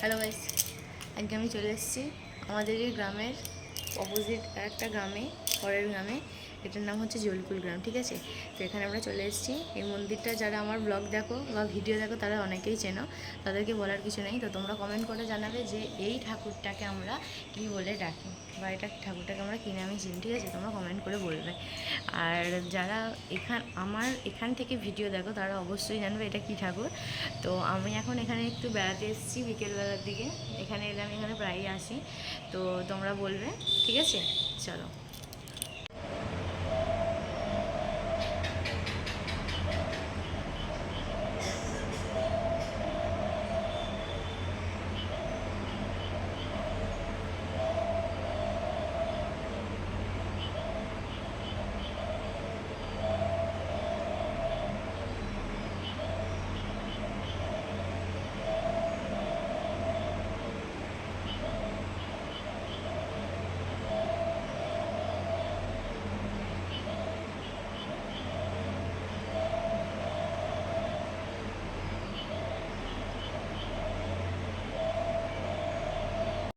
Hello guys আজকে আমি চলে এসেছি আমাদের এই গ্রামের অপোজিট একটা গ্রামে। পরের গ্রামে, এটার নাম হচ্ছে জলকুল গ্রাম, ঠিক আছে? তো এখানে আমরা চলে এসেছি। এই মন্দিরটা যারা আমার ব্লগ দেখো বা ভিডিও দেখো, তারা অনেকেই চেনো। তাদেরকে বলার কিছু নেই। তো তোমরা কমেন্ট করে জানাবে যে এই ঠাকুরটাকে আমরা কী বলে ডাকি বা এটা ঠাকুরটাকে আমরা কী নামে চিনি, ঠিক আছে? তোমরা কমেন্ট করে বলবে। আর যারা এখান, আমার এখান থেকে ভিডিও দেখো, তারা অবশ্যই জানবে এটা কী ঠাকুর। তো আমি এখন এখানে একটু বেড়াতে এসেছি বিকেলবেলার দিকে। এখানে এলে আমি এখানে প্রায়ই আসি। তো তোমরা বলবে, ঠিক আছে? চলো।